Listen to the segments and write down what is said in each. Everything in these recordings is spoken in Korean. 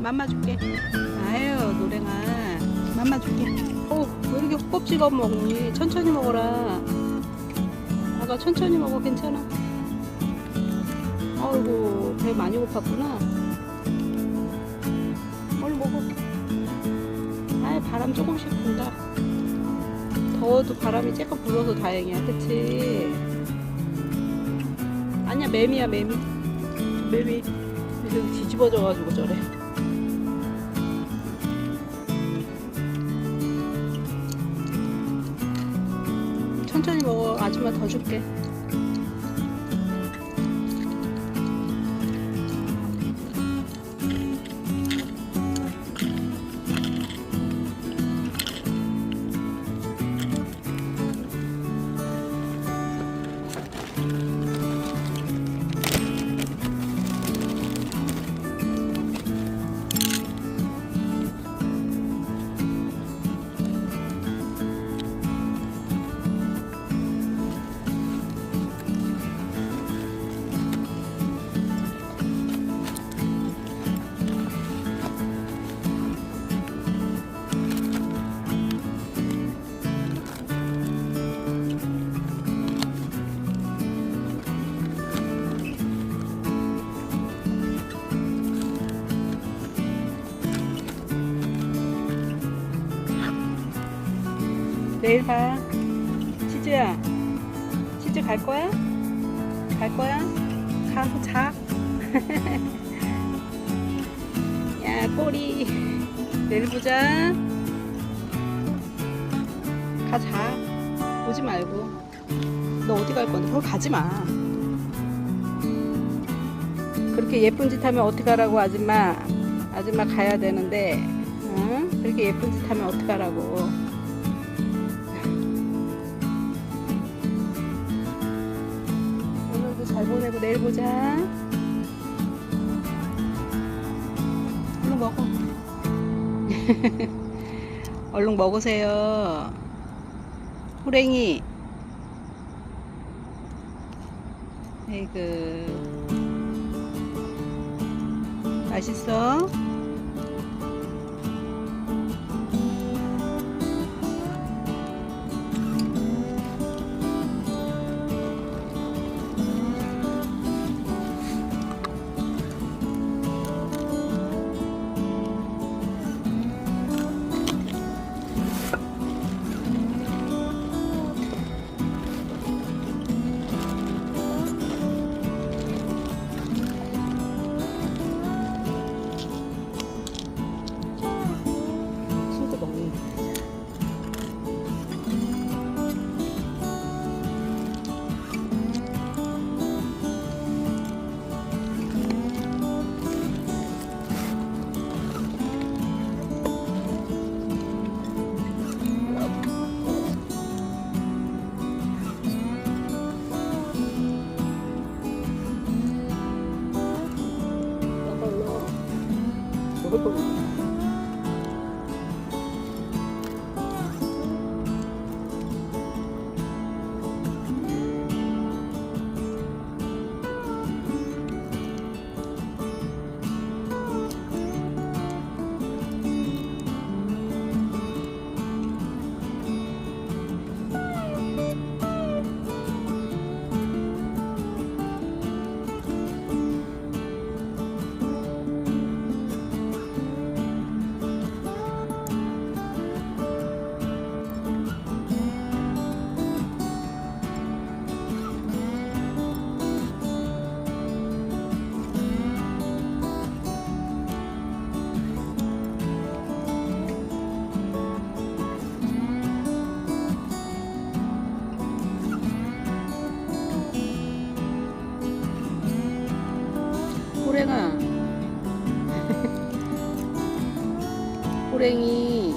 맘마 줄게. 아유, 노랭아. 맘마 줄게. 어, 왜 이렇게 안 먹니? 천천히 먹어라. 아가 천천히 먹어, 괜찮아. 아이고, 배 많이 고팠구나. 얼른 먹어. 아이, 바람 조금씩 분다. 더워도 바람이 쬐끔 불어서 다행이야, 그치? 아니야, 매미야, 매미. 매미. 이렇게 뒤집어져가지고 저래. 먹어. 아줌마 더 줄게. 내일 봐. 치즈야. 치즈 갈 거야? 갈 거야? 가서 자. 야, 꼬리. 내일 보자. 가 자. 오지 말고. 너 어디 갈 건데? 거기 가지 마. 그렇게 예쁜 짓 하면 어떡하라고, 아줌마. 아줌마 가야 되는데, 응? 그렇게 예쁜 짓 하면 어떡하라고. 보내고 내일 보자. 얼른 먹어. 얼른 먹으세요. 호랭이. 에이그. 맛있어? 호랭이.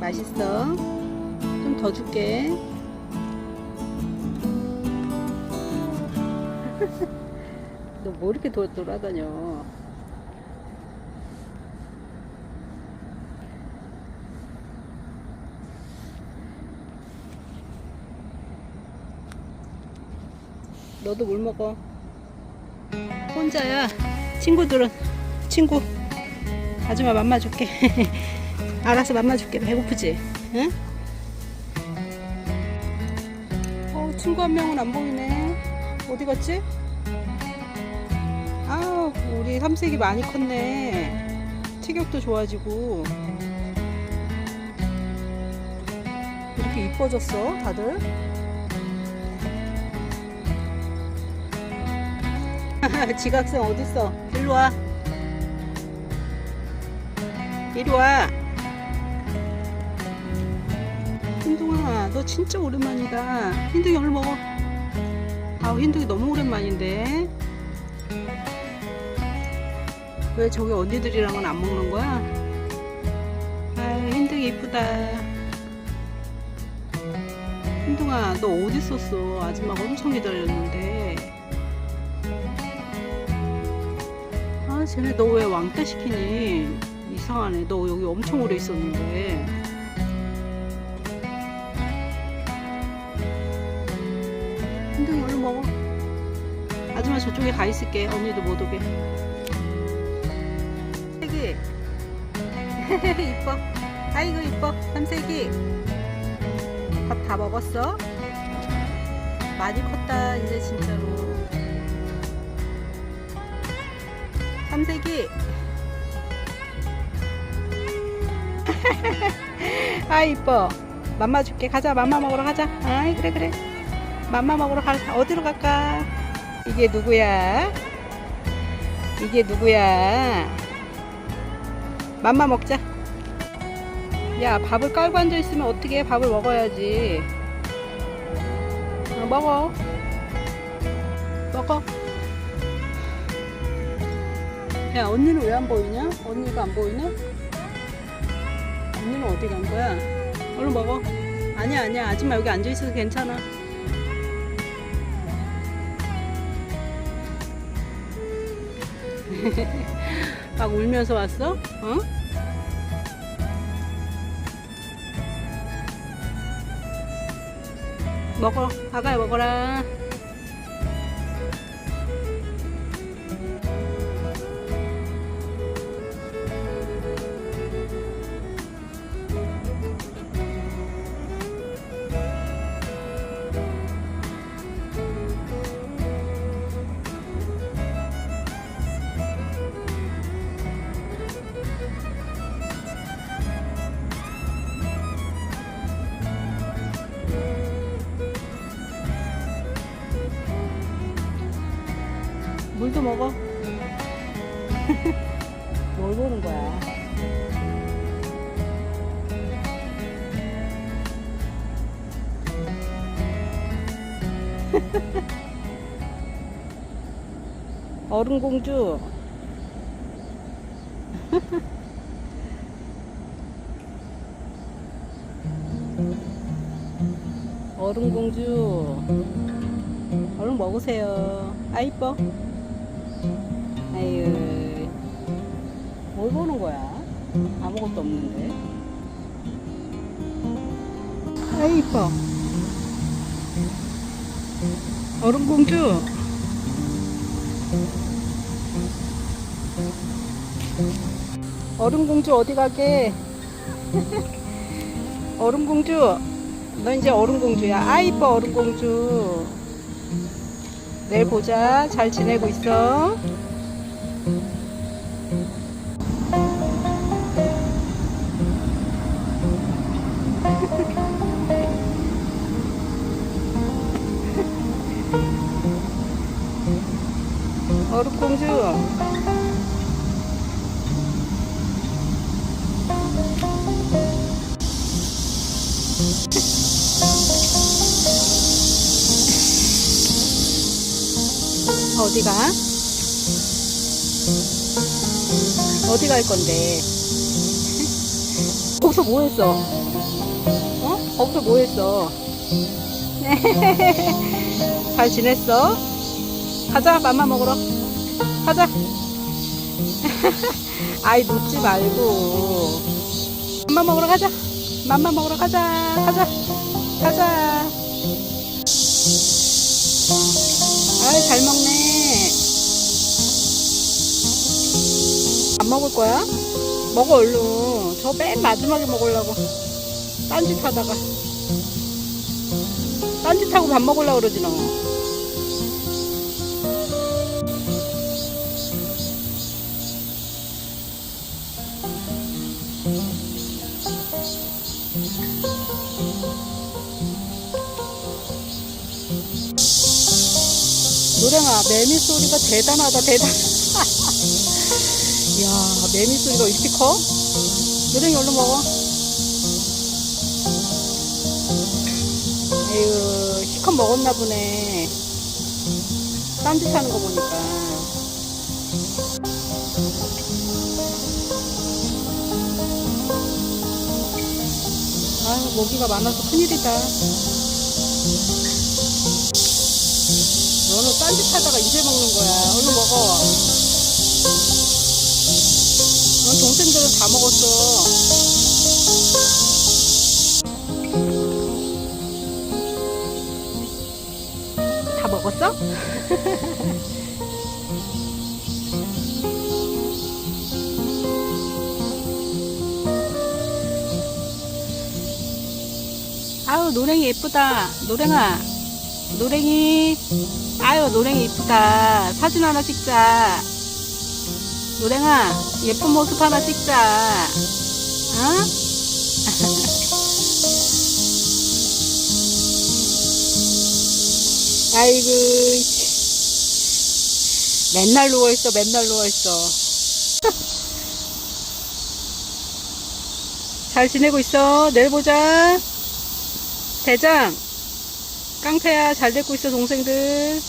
맛있어? 좀 더 줄게. 너 뭐 이렇게 도, 돌아다녀? 너도 물 먹어. 혼자야. 친구들은 친구 아줌마 맘마 줄게. 알았어, 맘마 줄게. 배고프지? 응? 어, 친구 한 명은 안 보이네. 어디 갔지? 아, 우리 삼색이 많이 컸네. 체격도 좋아지고. 이렇게 이뻐졌어, 다들? 지각생 어딨어? 일로 와. 이리 와. 흰둥아, 너 진짜 오랜만이다. 흰둥이 얼른 먹어. 아우, 흰둥이 너무 오랜만인데. 왜 저기 언니들이랑은 안 먹는 거야? 아유, 흰둥이 이쁘다. 흰둥아, 너 어디 있었어? 아줌마가 엄청 기다렸는데. 아, 쟤네 너 왜 왕따 시키니? 이상하네. 너 여기 엄청 오래 있었는데. 흰둥이 얼른 먹어. 아줌마 저쪽에 가 있을게. 언니도 못 오게. 색이. 이뻐. 아이고 이뻐. 삼색이. 밥 다 먹었어? 많이 컸다 이제 진짜로. 삼색이. 아 이뻐. 맘마 줄게. 가자. 맘마 먹으러 가자. 아이 그래 그래. 맘마 먹으러 가자. 어디로 갈까? 이게 누구야? 이게 누구야? 맘마 먹자. 야 밥을 깔고 앉아 있으면 어떻게 해? 밥을 먹어야지. 어, 먹어. 먹어. 야 언니는 왜 안 보이냐? 언니가 안 보이네? 언니는 어디 간 거야? 얼른 먹어. 아니야 아니야 아줌마 여기 앉아 있어도 괜찮아. 막 울면서 왔어? 어? 먹어. 아가야 먹어라. 물도 먹어. 뭘 보는 거야? 얼음공주. 얼음공주. 얼른 먹으세요. 아, 이뻐. 아유, 뭘 보는 거야? 아무것도 없는데. 아이, 이뻐. 얼음공주. 얼음공주 어디 가게? 얼음공주. 너 이제 얼음공주야. 아, 이뻐, 얼음공주. 내일 보자. 잘 지내고 있어. 얼음공주. 어디가? 어디 갈 건데? 거기서 뭐 했어? 어? 거기서 뭐 했어? 잘 지냈어? 가자, 맘마 먹으러. 가자. 아이, 눕지 말고. 맘마 먹으러 가자. 맘마 먹으러 가자. 가자. 가자. 먹을 거야? 먹어 얼른. 저 맨 마지막에 먹으려고. 딴짓 하다가. 딴짓 하고 밥 먹으려고 그러지 너. 노랭아 매미 소리가 대단하다 대단 이야 매미 소리가 이렇게 커? 노랭이 얼른 먹어. 에휴 시컷 먹었나 보네. 딴짓 하는 거 보니까. 아유 모기가 많아서 큰일이다. 너는 딴짓 하다가 이제 먹는 거야. 얼른 먹어 먹었어. 다 먹었어? 아우 노랭이 예쁘다. 노랭아 노랭이. 아유 노랭이 예쁘다. 사진 하나 찍자 노랭아 예쁜 모습 하나 찍자. 어? 아이고 참. 맨날 누워있어 맨날 누워있어. 잘 지내고 있어? 내일 보자. 대장 깡패야 잘 데리고 있어 동생들